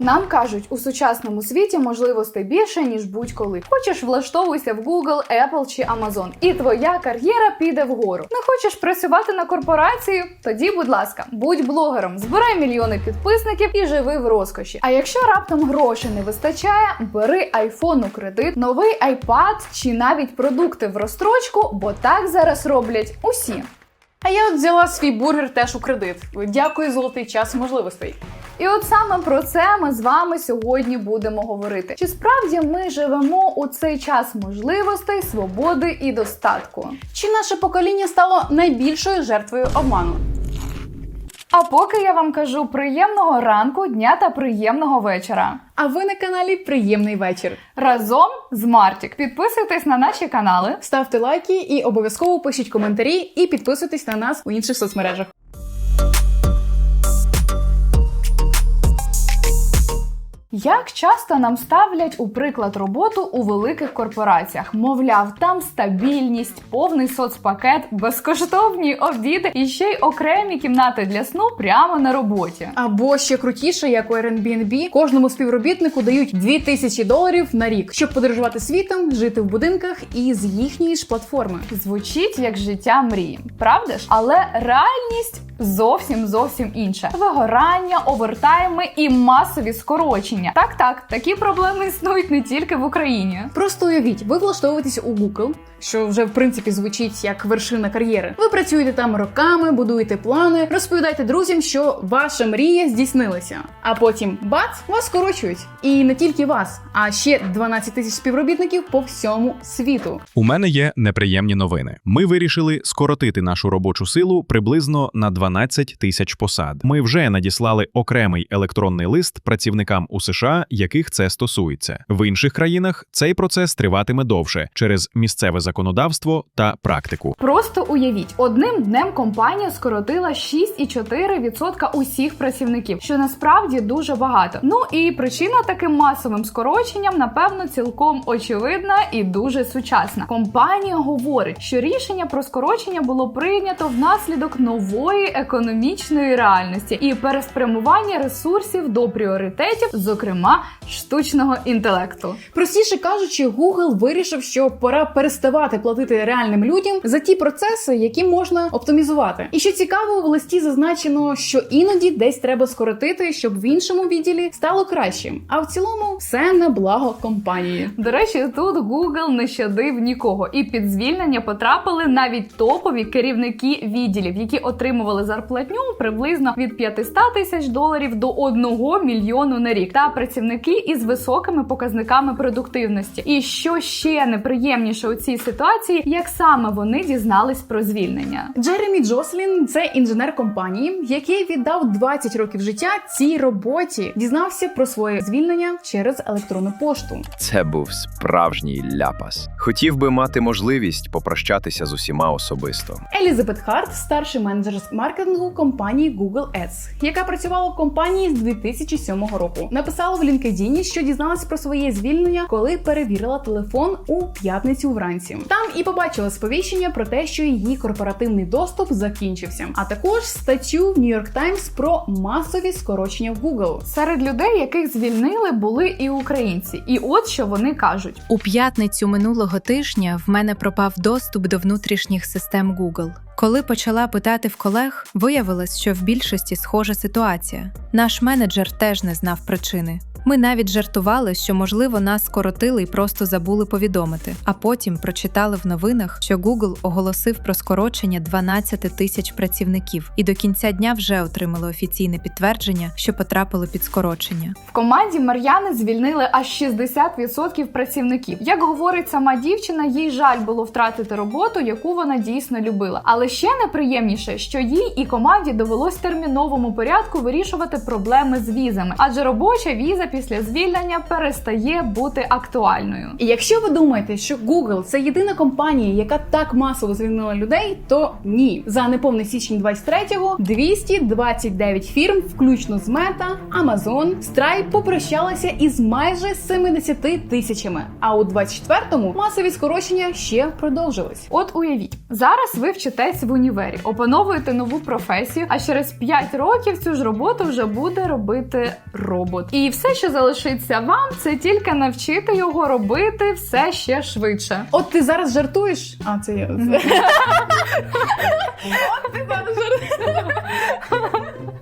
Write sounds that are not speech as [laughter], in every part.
Нам кажуть, у сучасному світі можливостей більше, ніж будь-коли. Хочеш влаштовуйся в Google, Apple чи Amazon, і твоя кар'єра піде вгору. Не хочеш працювати на корпорацію? Тоді, будь ласка, будь блогером, збирай мільйони підписників і живи в розкоші. А якщо раптом грошей не вистачає, бери iPhone у кредит, новий iPad чи навіть продукти в розстрочку, бо так зараз роблять усі. А я от взяла свій бургер теж у кредит. Дякую, золотий час можливостей. І от саме про це ми з вами сьогодні будемо говорити. Чи справді ми живемо у цей час можливостей, свободи і достатку? Чи наше покоління стало найбільшою жертвою обману? А поки я вам кажу приємного ранку, дня та приємного вечора. А ви на каналі Приємний вечір. Разом з Мартік. Підписуйтесь на наші канали. Ставте лайки і обов'язково пишіть коментарі і підписуйтесь на нас у інших соцмережах. Як часто нам ставлять у приклад роботу у великих корпораціях? Мовляв, там стабільність, повний соцпакет, безкоштовні обіди і ще й окремі кімнати для сну прямо на роботі. Або ще крутіше, як у Airbnb, кожному співробітнику дають 2000 доларів на рік, щоб подорожувати світом, жити в будинках і з їхньої ж платформи. Звучить як життя мрії, правда ж? Але реальність зовсім зовсім інша: вигорання, овертайми і масові скорочення. Так, так, такі проблеми існують не тільки в Україні. Просто уявіть, ви влаштовуєтесь у Google, що вже в принципі звучить як вершина кар'єри. Ви працюєте там роками, будуєте плани, розповідаєте друзям, що ваша мрія здійснилася. А потім бац, вас скорочують. І не тільки вас, а ще 12 тисяч співробітників по всьому світу. У мене є неприємні новини. Ми вирішили скоротити нашу робочу силу приблизно на 12 тисяч посад. Ми вже надіслали окремий електронний лист працівникам у США, яких це стосується. В інших країнах цей процес триватиме довше через місцеве законодавство та практику. Просто уявіть, одним днем компанія скоротила 6,4% усіх працівників, що насправді дуже багато. Ну і причина таким масовим скороченням, напевно, цілком очевидна і дуже сучасна. Компанія говорить, що рішення про скорочення було прийнято внаслідок нової економічної реальності і переспрямування ресурсів до пріоритетів, зокрема штучного інтелекту. Простіше кажучи, Google вирішив, що пора переставати платити реальним людям за ті процеси, які можна оптимізувати. І що цікаво, в листі зазначено, що іноді десь треба скоротити, щоб в іншому відділі стало кращим. А в цілому все на благо компанії. До речі, тут Google не щадив нікого, і під звільнення потрапили навіть топові керівники відділів, які отримували зарплатню приблизно від 500 тисяч доларів до 1 мільйону на рік, та працівники із високими показниками продуктивності. І що ще неприємніше у цій ситуації, як саме вони дізнались про звільнення. Джеремі Джослін це інженер компанії, який віддав 20 років життя цій роботі, дізнався про своє звільнення через електронну пошту. Це був справжній ляпас. Хотів би мати можливість попрощатися з усіма особисто. Елізабет Харт, старший менеджер з маркетингу компанії Google Ads, яка працювала в компанії з 2007 року. Написала в LinkedIn, що дізналась про своє звільнення, коли перевірила телефон у п'ятницю вранці. Там і побачила сповіщення про те, що її корпоративний доступ закінчився, а також статтю в New York Times про масові скорочення в Google. Серед людей, яких звільнили, були і українці. І от що вони кажуть. У п'ятницю минулого тижня в мене пропав доступ до внутрішніх систем Google. Коли почала питати в колег, виявилось, що в більшості схожа ситуація. Наш менеджер теж не знав причини. Ми навіть жартували, що можливо нас скоротили і просто забули повідомити. А потім прочитали в новинах, що Google оголосив про скорочення 12 тисяч працівників, і до кінця дня вже отримали офіційне підтвердження, що потрапили під скорочення. В команді Мар'яни звільнили аж 60% працівників. Як говорить сама дівчина, їй жаль було втратити роботу, яку вона дійсно любила. Але ще неприємніше, що їй і команді довелось терміновому порядку вирішувати проблеми з візами, адже робоча віза після звільнення перестає бути актуальною. І якщо ви думаєте, що Google це єдина компанія, яка так масово звільнила людей, то ні. За неповний січень 23-го 229 фірм, включно з Meta, Amazon, Stripe, попрощалися із майже 70 тисячами. А у 24-му масові скорочення ще продовжились. От уявіть, зараз ви вчитесь в універі, опановуєте нову професію, а через 5 років цю ж роботу вже буде робити робот. І все, що залишиться вам, це тільки навчити його робити все ще швидше. От ти зараз жартуєш? А це я. От ти зараз жартуєш.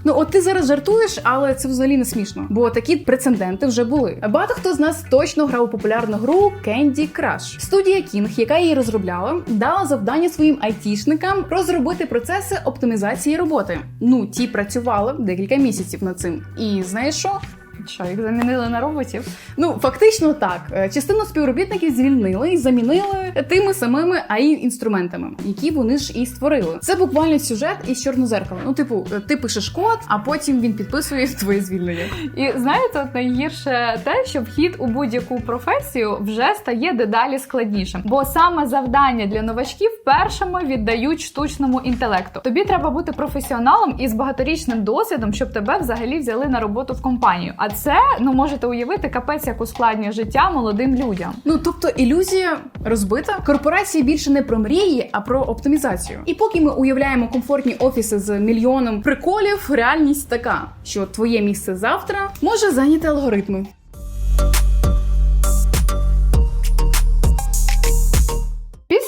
Ну, от ти зараз жартуєш, але це взагалі не смішно, бо такі прецеденти вже були. Багато хто з нас точно грав у популярну гру Candy Crush. Студія King, яка її розробляла, дала завдання своїм айтішникам розробити процеси оптимізації роботи. Ну, ті працювали декілька місяців над цим. І знаєш що? Що їх замінили на роботів? Ну, фактично так. Е, Частину співробітників звільнили і замінили тими самими ai інструментами, які вони ж і створили. Це буквально сюжет із чорнозеркала. Ну, типу, е, ти пишеш код, а потім він підписує [laughs] твоє звільнення. І знаєте, от найгірше те, що вхід у будь-яку професію вже стає дедалі складнішим, бо саме завдання для новачків першими віддають штучному інтелекту. Тобі треба бути професіоналом із багаторічним досвідом, щоб тебе взагалі взяли на роботу в компанію. А це ну можете уявити капець, як ускладнює життя молодим людям. Ну тобто ілюзія розбита. Корпорації більше не про мрії, а про оптимізацію. І поки ми уявляємо комфортні офіси з мільйоном приколів, реальність така, що твоє місце завтра може зайняти алгоритми.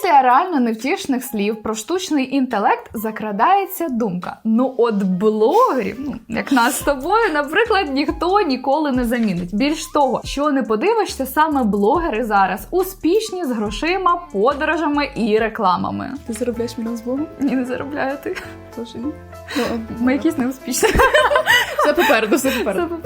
Після реально невтішних слів про штучний інтелект закрадається думка: ну от блогерів, ну як нас з тобою, наприклад, ніхто ніколи не замінить. Більш того, що не подивишся, саме блогери зараз успішні з грошима, подорожами і рекламами. Ти заробляєш мільйон з Богом? Ні, не заробляєте. Тож ні. Ну, Ми якісь неуспішні. [laughs] все попереду, все попереду.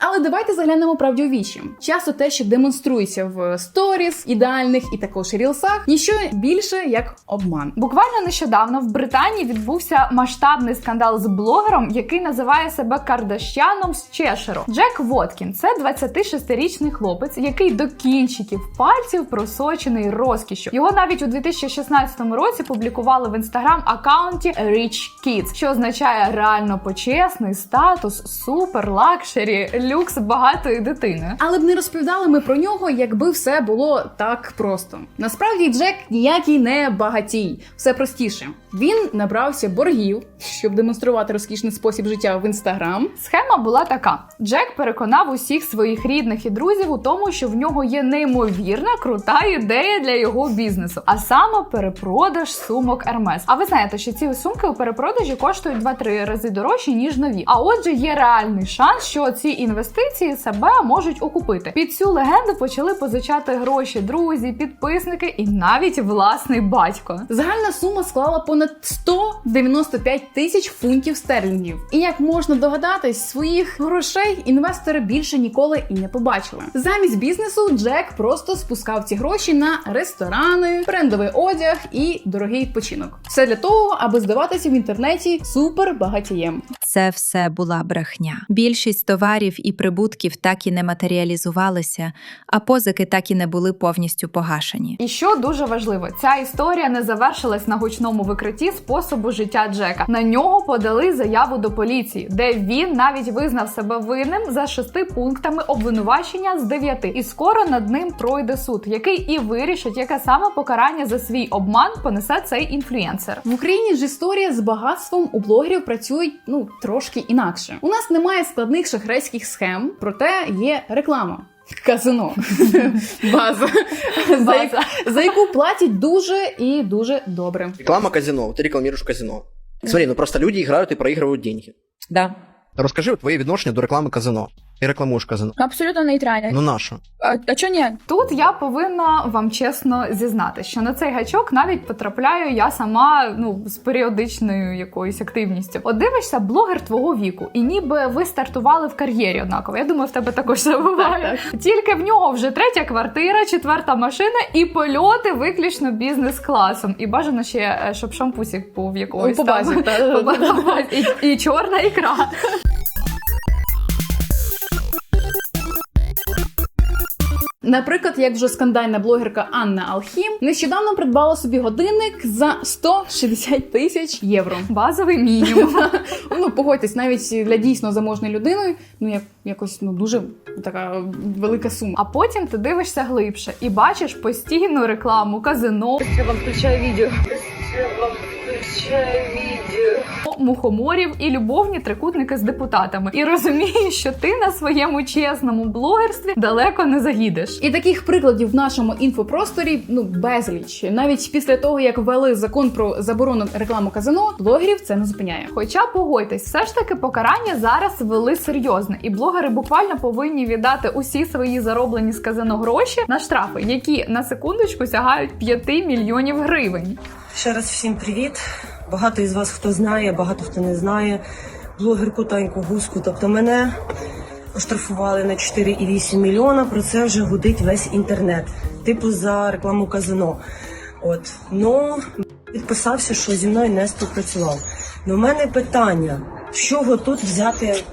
Але давайте заглянемо правді у вічі. Часто те, що демонструється в сторіс, ідеальних і також рілсах, ніщо більше як обман. Буквально нещодавно в Британії відбувся масштабний скандал з блогером, який називає себе Кардашяном з Чешеру. Джек Воткін це 26-річний хлопець, який до кінчиків пальців просочений розкішю. Його навіть у 2016 році публікували в інстаграм акаунті Rich Kids, що означає реально почесний статус, супер лакшері, люкс багатої дитини. Але б не розповідали ми про нього, якби все було так просто. Насправді Джек ніякий не багатій, все простіше. Він набрався боргів, щоб демонструвати розкішний спосіб життя в інстаграм. Схема була така: Джек переконав усіх своїх рідних і друзів у тому, що в нього є неймовірна крута ідея для його бізнесу, а саме перепродаж сумок Hermes. А ви знаєте, що ці сумки у перепродажі коштують 2-3 рази дорожче ніж нові. А отже, є реальний шанс, що ці інвестиції себе можуть окупити. Під цю легенду почали позичати гроші друзі, підписники і навіть власний батько. Загальна сума склала понад 195 тисяч фунтів стерлінгів. І як можна догадатись, своїх грошей інвестори більше ніколи і не побачили. Замість бізнесу Джек просто спускав ці гроші на ресторани, брендовий одяг і дорогий відпочинок. Все для того, аби здаватися в інтернеті супер багатієм. Це все була брехня. Більшість товарів і прибутків так і не матеріалізувалися, а позики так і не були повністю погашені. І що дуже важливо, ця історія не завершилась на гучному викритті способу життя Джека. На нього подали заяву до поліції, де він навіть визнав себе винним за шести пунктами обвинувачення з дев'яти. І скоро над ним пройде суд, який і вирішить, яке саме покарання за свій обман понесе цей інфлюенсер. В Україні ж історія з багатством у блогерів працюють ну трошки інакше. У нас немає складних шахрайських схем, проте є реклама. Казино [laughs] база, За, за яку платять дуже і дуже добре. Реклама казино. Вот Ты рекламируешь казино. Смотри, ну просто люди играют и проигрывают деньги. Да. Розкажи твоє відношення до реклами казино. Ти рекламуєш казино. Абсолютно нейтрально. Ну нащо? А, а чого ні? Тут я повинна вам чесно зізнати, що на цей гачок навіть потрапляю я сама ну з періодичною якоюсь активністю. От дивишся блогер твого віку, і ніби ви стартували в кар'єрі однаково. Я думаю, в тебе також це буває. Тільки в нього вже третя квартира, четверта машина і польоти виключно бізнес-класом. І бажано ще, е, щоб шампусик був якогось По базі, там. та- [laughs] По базі. І, і чорна ікра. Наприклад, як вже скандальна блогерка Анна Алхім нещодавно придбала собі годинник за 160 тисяч євро. Базовий мінімум. [laughs] Ну погодьтесь, навіть для дійсно заможної людини, ну як якось ну дуже така велика сума. А потім ти дивишся глибше і бачиш постійну рекламу казино. Я вам включаю відео. Мухоморів і любовні трикутники з депутатами, і розумієш, що ти на своєму чесному блогерстві далеко не заїдеш. І таких прикладів в нашому інфопросторі ну безліч. Навіть після того, як ввели закон про заборону рекламу казино, блогерів це не зупиняє. Хоча погодьтесь, все ж таки покарання зараз ввели серйозне, і блогери буквально повинні віддати усі свої зароблені з казино гроші на штрафи, які на секундочку сягають 5 мільйонів гривень. Ще раз всім привіт. Багато із вас хто знає, багато хто не знає. Блогерку Таньку Гуску, тобто мене оштрафували на 4,8 мільйона. Про це вже гудить весь інтернет. Типу за рекламу казино. От ну підписався, що зі мною не співпрацював. Ну, в мене питання: чого тут взяти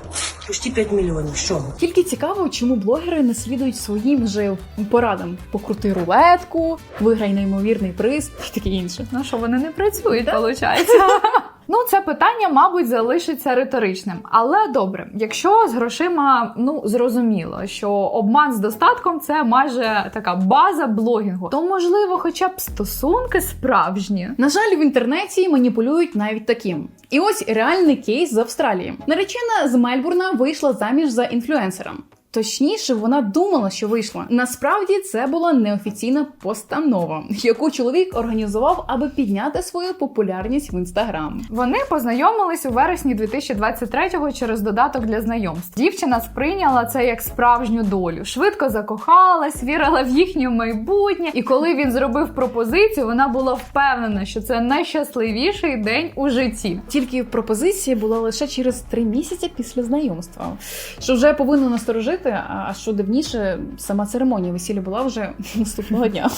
почти 5 мільйонів? Що? Тільки цікаво, чому блогери не слідують своїм же порадам: покрути рулетку, виграй неймовірний приз і таке інше. Ну що вони не працюють, виходить. [laughs] Ну, це питання, мабуть, залишиться риторичним. Але добре, якщо з грошима ну зрозуміло, що обман з достатком це майже така база блогінгу, то можливо, хоча б стосунки справжні. На жаль, в інтернеті маніпулюють навіть таким. І ось реальний кейс з Австралії. Наречена з Мельбурна вийшла заміж за інфлюенсера. Точніше, вона думала, що вийшла. Насправді це була неофіційна постанова, яку чоловік організував, аби підняти свою популярність в інстаграм. Вони познайомились у вересні 2023-го через додаток для знайомств. Дівчина сприйняла це як справжню долю, швидко закохалась, вірила в їхнє майбутнє. І коли він зробив пропозицію, вона була впевнена, що це найщасливіший день у житті. Тільки пропозиція була лише через три місяці після знайомства, що вже повинно насторожити. А що дивніше, сама церемонія весілля була вже [laughs] наступного дня.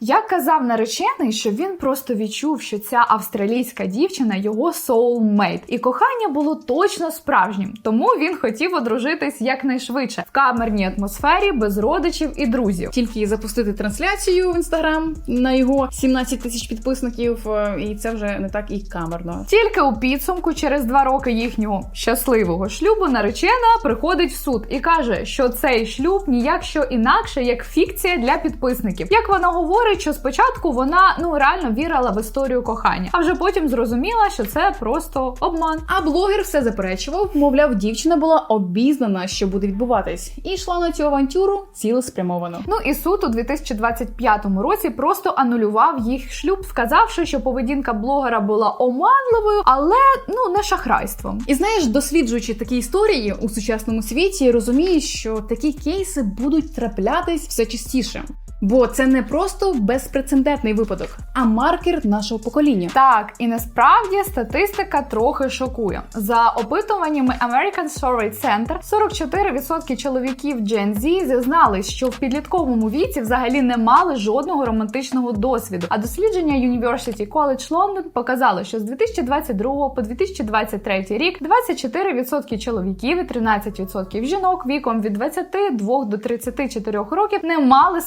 Як казав наречений, що він просто відчув, що ця австралійська дівчина його soulmate. і кохання було точно справжнім, тому він хотів одружитись якнайшвидше в камерній атмосфері, без родичів і друзів. Тільки запустити трансляцію в інстаграм на його 17 тисяч підписників, е, і це вже не так і камерно. Тільки у підсумку, через два роки їхнього щасливого шлюбу, наречена приходить в суд і каже, що цей шлюб ніяк що інакше, як фікція для підписників. Як вона говорить, що спочатку вона ну реально вірила в історію кохання, а вже потім зрозуміла, що це просто обман. А блогер все заперечував, мовляв, дівчина була обізнана, що буде відбуватись, і йшла на цю авантюру цілеспрямовано. Ну і суд у 2025 році просто анулював їх шлюб, сказавши, що поведінка блогера була оманливою, але ну не шахрайством. І знаєш, досліджуючи такі історії у сучасному світі, розумієш, що такі кейси будуть траплятись все частіше. Бо це не просто безпрецедентний випадок, а маркер нашого покоління. Так, і насправді статистика трохи шокує. За опитуваннями American Survey Center, 44% чоловіків Gen Z зізнались, що в підлітковому віці взагалі не мали жодного романтичного досвіду. А дослідження University College London показало, що з 2022 по 2023 рік 24% чоловіків і 13% жінок віком від 22 до 34 років не мали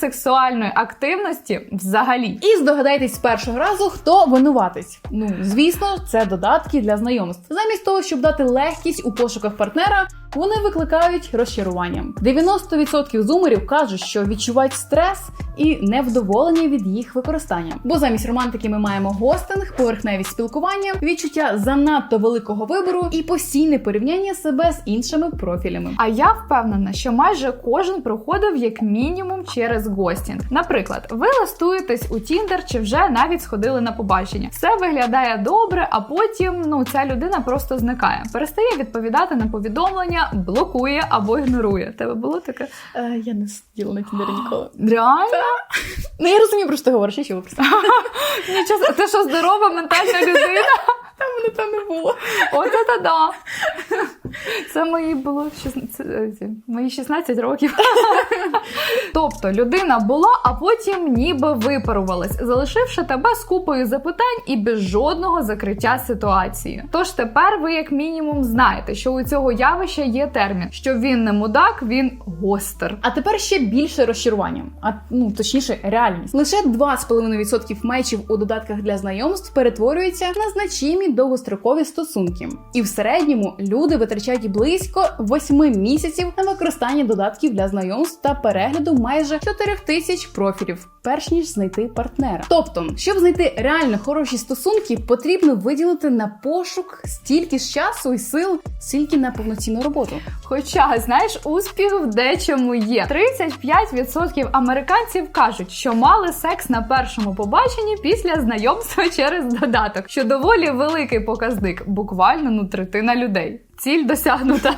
сексуальної активності взагалі. І здогадайтесь з першого разу, хто винуватись. Ну, звісно, це додатки для знайомств. Замість того, щоб дати легкість у пошуках партнера, вони викликають розчарування. 90% зумерів кажуть, що відчувають стрес і невдоволення від їх використання. Бо замість романтики ми маємо гостинг, поверхневі спілкування, відчуття занадто великого вибору і постійне порівняння себе з іншими профілями. А я впевнена, що майже кожен проходив як мінімум через гостінг. Наприклад, ви листуєтесь у Тіндер чи вже навіть сходили на побачення. Все виглядає добре, а потім ну ця людина просто зникає, перестає відповідати на повідомлення, блокує або ігнорує. Тебе було таке? Е, я не сиділа на тіндері [gasps] ніколи. Реально? Ну я розумію, про що ти говориш, я чула просто. Нічого, ти що здорова ментальна людина? [laughs] Мене там не було. От це да. Це мої було 16, е, мої 16 років. Тобто людина була, а потім ніби випарувалась, залишивши тебе з купою запитань і без жодного закриття ситуації. Тож тепер ви, як мінімум, знаєте, що у цього явища є термін, що він не мудак, він гостер. А тепер ще більше розчарування, а ну точніше, реальність. Лише 2,5% мечів у додатках для знайомств перетворюються на значимі довгострокові стосунки. І в середньому люди витрачають близько 8 місяців на використання додатків для знайомств та перегляду майже 4 тисяч профілів, перш ніж знайти партнера. Тобто, щоб знайти реально хороші стосунки, потрібно виділити на пошук стільки ж часу і сил, скільки на повноцінну роботу. Хоча, знаєш, успіх в дечому є. 35% американців кажуть, що мали секс на першому побаченні після знайомства через додаток, що доволі великий показник, буквально ну третина людей. Ціль досягнута.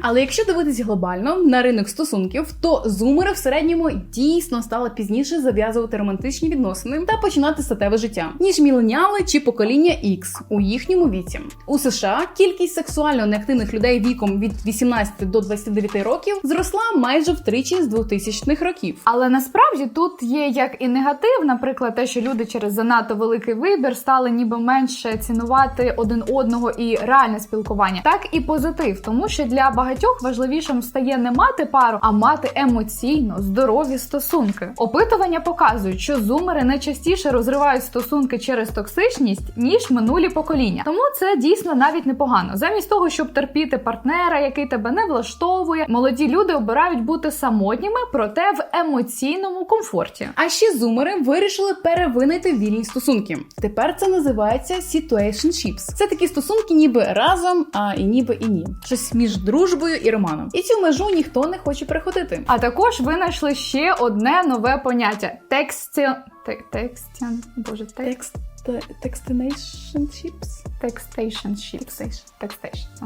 Але якщо дивитись глобально на ринок стосунків, то зумери в середньому дійсно стали пізніше зав'язувати романтичні відносини та починати статеве життя, ніж міленіали чи покоління X у їхньому віці. У США кількість сексуально неактивних людей віком від 18 до 29 років зросла майже втричі з 2000-х років. Але насправді тут є як і негатив, наприклад, те, що люди через занадто великий вибір стали ніби менше цінувати один одного і реальне спілкування, так і позитив, тому що для багатьох важливішим стає не мати пару, а мати емоційно здорові стосунки. Опитування показують, що зумери найчастіше розривають стосунки через токсичність ніж минулі покоління. Тому це дійсно навіть непогано. Замість того, щоб терпіти партнера, який тебе не влаштовує, молоді люди обирають бути самотніми, проте в емоційному комфорті. А ще зумери вирішили перевинити вільні стосунки. Тепер це називається situationships. Це такі стосунки, ніби разом, а і ніби і ні. Щось між дружбою і романом. І цю межу ніхто не хоче переходити. А також винайшли ще одне нове поняття: тексті... те- Текстян... Боже, текст... Textinationships? Текстейшншіп. Текстейшн.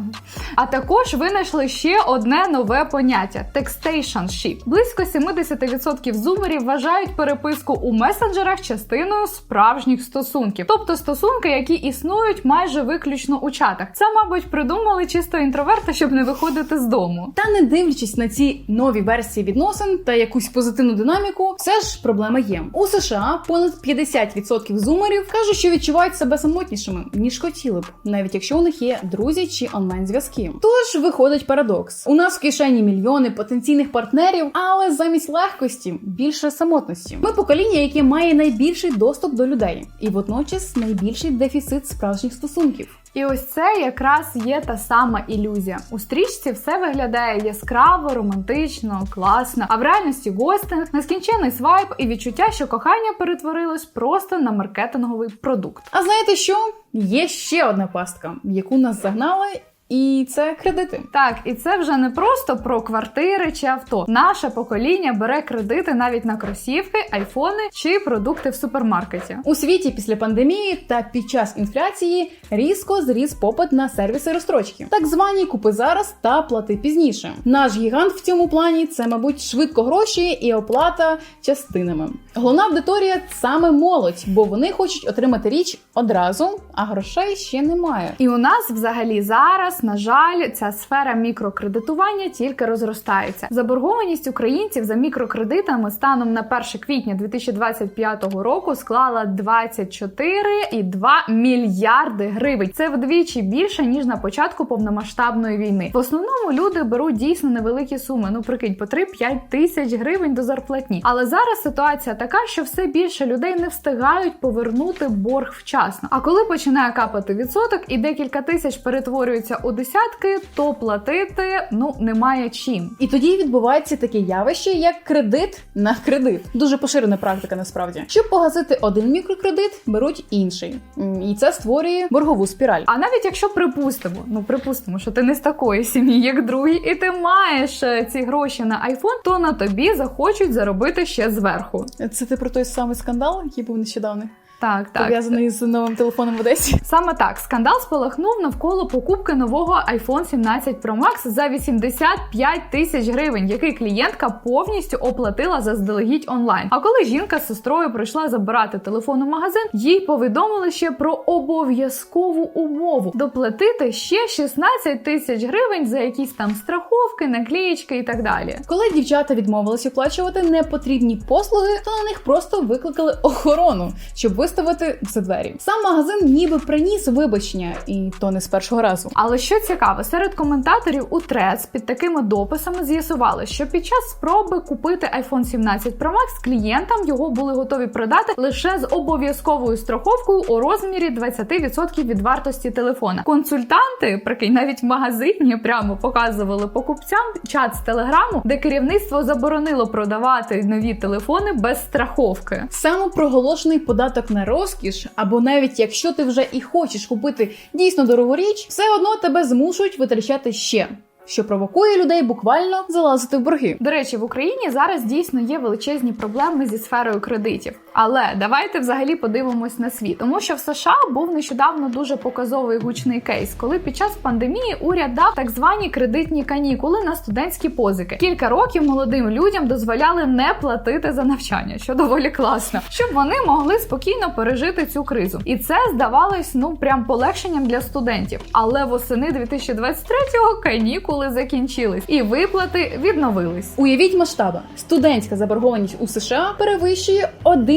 А також винайшли ще одне нове поняття текстейшншіп. Близько 70% зумерів вважають переписку у месенджерах частиною справжніх стосунків, тобто стосунки, які існують майже виключно у чатах. Це, мабуть, придумали чисто інтроверти, щоб не виходити з дому. Та не дивлячись на ці нові версії відносин та якусь позитивну динаміку, все ж проблема є. У США понад 50% зумерів кажуть, що відчувають себе самотнішими, ніж хотіли б, навіть якщо у них є друзі чи онлайн-зв'язки. Тож виходить парадокс: у нас в кишені мільйони потенційних партнерів, але замість легкості більше самотності. Ми покоління, яке має найбільший доступ до людей, і водночас найбільший дефіцит справжніх стосунків. І ось це якраз є та сама ілюзія. У стрічці все виглядає яскраво, романтично, класно. А в реальності гостинг, нескінчений свайп і відчуття, що кохання перетворилось просто на маркетинговий продукт. А знаєте що? Є ще одна пастка, в яку нас загнали, і це кредити. Так, і це вже не просто про квартири чи авто. Наше покоління бере кредити навіть на кросівки, айфони чи продукти в супермаркеті. У світі після пандемії та під час інфляції різко зріс попит на сервіси розстрочки, так звані купи зараз та плати пізніше. Наш гігант в цьому плані це, мабуть, швидко гроші і оплата частинами. Головна аудиторія саме молодь, бо вони хочуть отримати річ одразу, а грошей ще немає. І у нас взагалі зараз, на жаль, ця сфера мікрокредитування тільки розростається. Заборгованість українців за мікрокредитами станом на 1 квітня 2025 року склала 24,2 мільярди гривень. Це вдвічі більше ніж на початку повномасштабної війни. В основному люди беруть дійсно невеликі суми. Ну прикинь, по 3-5 тисяч гривень до зарплатні. Але зараз ситуація така, що все більше людей не встигають повернути борг вчасно. А коли починає капати відсоток і декілька тисяч перетворюються у десятки, то платити ну немає чим. І тоді відбувається таке явище, як кредит на кредит. Дуже поширена практика насправді. Щоб погасити один мікрокредит, беруть інший, і це створює боргову спіраль. А навіть якщо припустимо, ну припустимо, що ти не з такої сім'ї, як другий, і ти маєш е, ці гроші на айфон, то на тобі захочуть заробити ще зверху. Це ти про той самий скандал, який був нещодавно? Так, так. пов'язаний з новим телефоном в Одесі. Саме так скандал спалахнув навколо покупки нового iPhone 17 Pro Max за 85 тисяч гривень, який клієнтка повністю оплатила заздалегідь онлайн. А коли жінка з сестрою прийшла забирати телефон у магазин, їй повідомили ще про обов'язкову умову доплатити ще 16 тисяч гривень за якісь там страховки, наклеїчки і так далі. Коли дівчата відмовились оплачувати непотрібні послуги, то на них просто викликали охорону, щоб виставити за двері. Сам магазин ніби приніс вибачення, і то не з першого разу. Але що цікаво, серед коментаторів у Threads під такими дописами з'ясували, що під час спроби купити iPhone 17 Pro Max клієнтам його були готові продати лише з обов'язковою страховкою у розмірі 20% від вартості телефона. Консультанти, прикинь, навіть в магазині прямо показували покупцям чат з телеграму, де керівництво заборонило продавати нові телефони без страховки. Самопроголошений податок на розкіш, або навіть якщо ти вже і хочеш купити дійсно дорогу річ, все одно тебе змушують витрачати ще, що провокує людей буквально залазити в борги. До речі, в Україні зараз дійсно є величезні проблеми зі сферою кредитів. Але давайте взагалі подивимось на світ, тому що в США був нещодавно дуже показовий гучний кейс, коли під час пандемії уряд дав так звані кредитні канікули на студентські позики. Кілька років молодим людям дозволяли не платити за навчання, що доволі класно, щоб вони могли спокійно пережити цю кризу. І це здавалось ну прям полегшенням для студентів. Але восени 2023-го канікули закінчились і виплати відновились. Уявіть масштаби: студентська заборгованість у США перевищує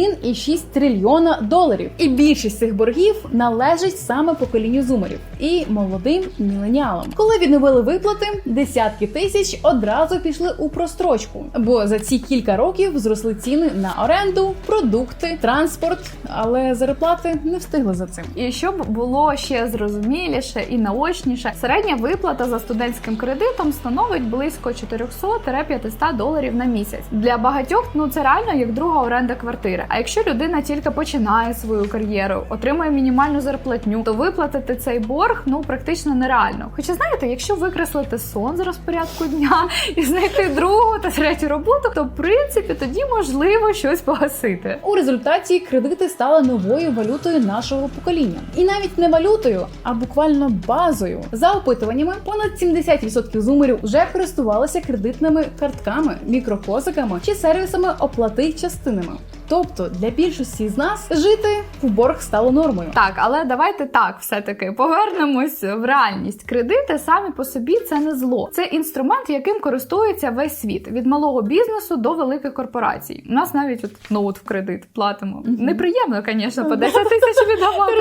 1,6 трильйона доларів, і більшість цих боргів належить саме поколінню зумерів і молодим міленіалам. Коли відновили виплати, десятки тисяч одразу пішли у прострочку, бо за ці кілька років зросли ціни на оренду, продукти, транспорт, але зарплати не встигли за цим. І щоб було ще зрозуміліше і наочніше, середня виплата за студентським кредитом становить близько 400-500 доларів на місяць. Для багатьох ну це реально як друга оренда квартири. А якщо людина тільки починає свою кар'єру, отримує мінімальну зарплатню, то виплатити цей борг ну практично нереально. Хоча знаєте, якщо викреслити сон з розпорядку дня і знайти другу та третю роботу, то в принципі тоді можливо щось погасити. У результаті кредити стали новою валютою нашого покоління, і навіть не валютою, а буквально базою. За опитуваннями, понад 70% зумерів вже користувалися кредитними картками, мікропозиками чи сервісами оплати частинами. Тобто для більшості з нас жити в борг стало нормою. Так, але давайте так, все-таки повернемось в реальність. Кредити самі по собі це не зло. Це інструмент, яким користується весь світ від малого бізнесу до великих корпорацій. У нас навіть от ноут в кредит платимо. Неприємно, звісно, по 10 тисяч [laughs] віддавати.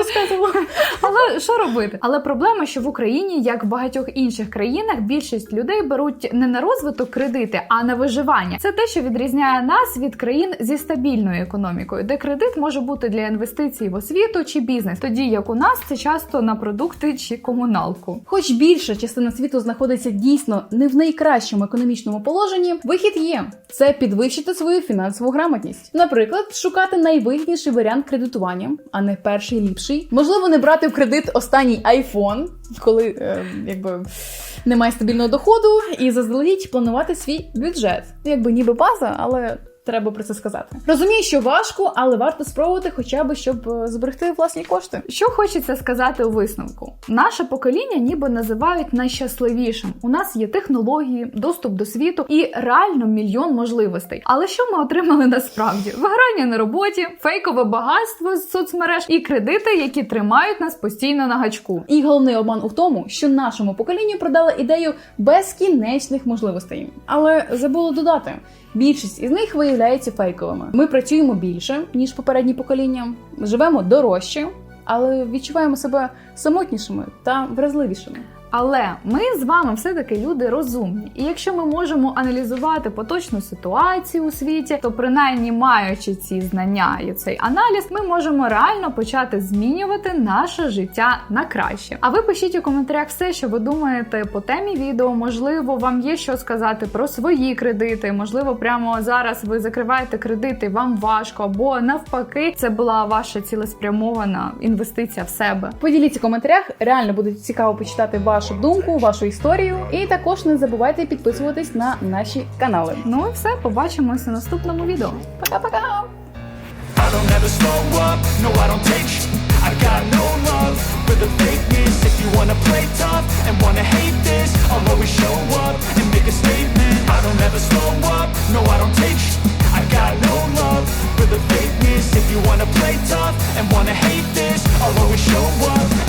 Але що робити? Але проблема, що в Україні, як в багатьох інших країнах, більшість людей беруть не на розвиток кредити, а на виживання. Це те, що відрізняє нас від країн зі стабільною економікою, де кредит може бути для інвестицій в освіту чи бізнес, тоді як у нас це часто на продукти чи комуналку. Хоч більша частина світу знаходиться дійсно не в найкращому економічному положенні, вихід є це підвищити свою фінансову грамотність. Наприклад, шукати найвигідніший варіант кредитування, а не перший ліпший. Можливо, не брати в кредит останній iPhone, коли е, якби немає стабільного доходу, і заздалегідь планувати свій бюджет. Якби ніби база, але. Треба про це сказати. Розумію, що важко, але варто спробувати, хоча б щоб е, зберегти власні кошти. Що хочеться сказати у висновку? Наше покоління ніби називають найщасливішим. У нас є технології, доступ до світу і реально мільйон можливостей. Але що ми отримали насправді? Виграння на роботі, фейкове багатство з соцмереж і кредити, які тримають нас постійно на гачку. І головний обман у тому, що нашому поколінню продали ідею безкінечних можливостей, але забули додати. Більшість із них виявляється фейковими. Ми працюємо більше ніж попередні покоління, живемо дорожче, але відчуваємо себе самотнішими та вразливішими. Але ми з вами все-таки люди розумні. І якщо ми можемо аналізувати поточну ситуацію у світі, то принаймні маючи ці знання і цей аналіз, ми можемо реально почати змінювати наше життя на краще. А ви пишіть у коментарях все, що ви думаєте по темі відео. Можливо, вам є що сказати про свої кредити. Можливо, прямо зараз ви закриваєте кредити, вам важко, або навпаки, це була ваша цілеспрямована інвестиція в себе. Поділіться в коментарях, реально буде цікаво почитати вашу думку, вашу історію. І також не забувайте підписуватись на наші канали. Ну і все, побачимося в наступному відео. Пока-пока! don't ever slow up, no I don't take sh- I got no love for the fakeness If you wanna play tough and wanna hate this I'll always show up and make a statement I don't ever slow up, no I don't take sh- I got no love for the fakeness If you wanna play tough and wanna hate this I'll always show up